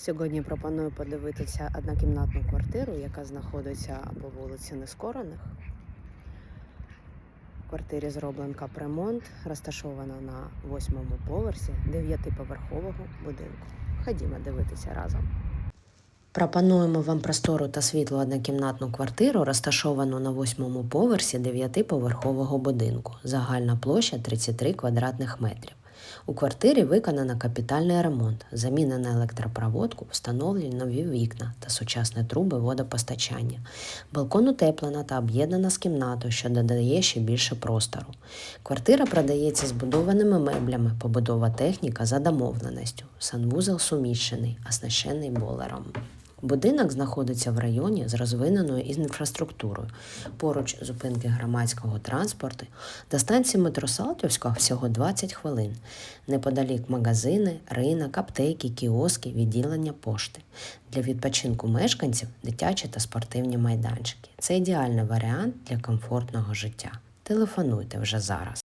Сьогодні пропоную подивитися однокімнатну квартиру, яка знаходиться по вулиці Нескорених. В квартирі зроблений капремонт, розташована на восьмому поверсі дев'ятиповерхового будинку. Ходімо дивитися разом. Пропонуємо вам простору та світлу однокімнатну квартиру, розташовану на восьмому поверсі дев'ятиповерхового будинку. Загальна площа 33 квадратних метрів. У квартирі виконано капітальний ремонт, замінена електропроводку, встановлені нові вікна та сучасні труби водопостачання. Балкон утеплена та об'єднана з кімнатою, що додає ще більше простору. Квартира продається збудованими меблями, побудова техніка за домовленістю. Санвузол суміщений, оснащений бойлером. Будинок знаходиться в районі з розвиненою інфраструктурою. Поруч зупинки громадського транспорту до станції метро всього 20 хвилин. Неподалік магазини, ринок, аптеки, кіоски, відділення пошти. Для відпочинку мешканців дитячі та спортивні майданчики. Це ідеальний варіант для комфортного життя. Телефонуйте вже зараз.